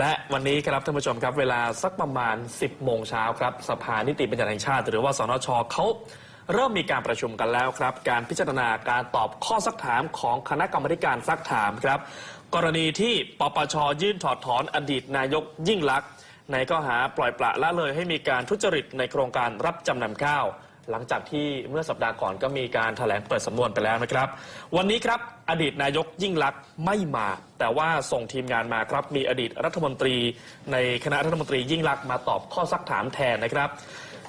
และวันนี้ครับท่านผู้ชมครับเวลาสักประมาณ 10 โมงเช้าครับสภานิติบัญญัติแห่งชาติ หรือว่าสนชเขาเริ่มมีการประชุมกันแล้วครับ การพิจารณาการตอบข้อสักถามของคณะกรรมการซักถามครับ กรณีที่ปปชยื่นถอดถอนอดีตนายกยิ่งลักษณ์ในข้อหาปล่อยปละละเลยให้มีการทุจริตในโครงการรับจำนำข้าว หลังจากที่เมื่อสัปดาห์ก่อนก็มีการถแถลงเปิดสำนวนไปแล้วนะครับ วันนี้ครับอดีตนายกยิ่งลักษณ์ไม่มา แต่ว่าส่งทีมงานมาครับ มีอดีตรัฐมนตรี ในคณะรัฐมนตรียิ่งลักษณ์มาตอบข้อซักถามแทนนะครับ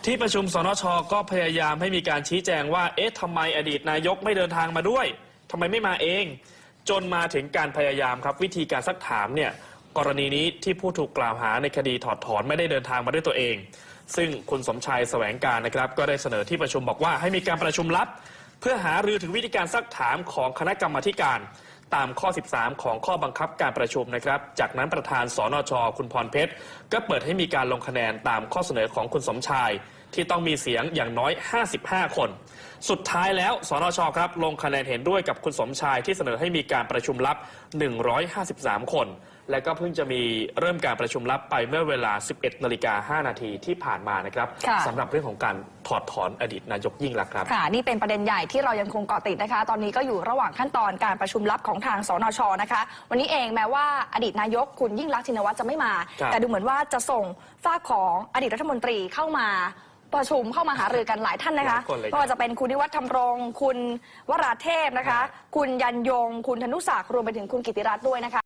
ที่ประชุมสนชก็พยายามให้มีการชี้แจงว่า เอ๊ะทำไมอดีตนายกไม่เดินทางมาด้วยทำไมไม่มาเอง จนมาถึงการพยายามครับวิธีการซักถามเนี่ย กรณีนี้ที่ผู้ถูกกล่าวหาในคดีถอดถอนไม่ได้เดินทางมาด้วยตัวเอง ซึ่งคุณสมชายแสวงการนะครับ ก็ได้เสนอที่ประชุมบอกว่าให้มีการประชุมลับ เพื่อหารือถึงวิธีการซักถามของคณะกรรมาธิการ ตามข้อ 13 ของข้อบังคับการประชุมนะครับ จากนั้นประธานสนช คุณพรเพชร ก็เปิดให้มีการลงคะแนนตามข้อเสนอของคุณสมชาย ที่ต้องมีเสียงอย่างน้อย 55 คน สุดท้ายแล้วสนชครับลงคะแนนเห็นด้วยกับคุณสมชายที่เสนอให้มีการประชุมลับ 153 คน และก็เพิ่งจะมีเริ่มการประชุมลับไปเมื่อเวลา 11นาฬิกา5นาทีที่ผ่านมานะครับค่ะ สำหรับเรื่องของการถอดถอนอดีตนายกยิ่งลักษณ์ครับ ค่ะ นี่เป็นประเด็นใหญ่ที่เรายังคงเกาะติดนะคะ ตอนนี้ก็อยู่ระหว่างขั้นตอนการประชุมลับของทางสนชนะคะ วันนี้เองแม้ว่าอดีตนายกคุณยิ่งรักษณ์ชินวัตรจะไม่มา ครับ แต่ดูเหมือนว่าจะส่งฝ้ากของอดีตรัฐมนตรีเข้ามาประชุมเข้ามาหารือกันหลายท่านนะคะหลายคนเลยครับไม่ว่าจะเป็นคุณนิวัฒน์ธรรมรงค์คุณวราเทพนะคะ คุณยันยง คุณธนุศักดิ์รวมไปถึงคุณกิติรัตน์ด้วยนะคะ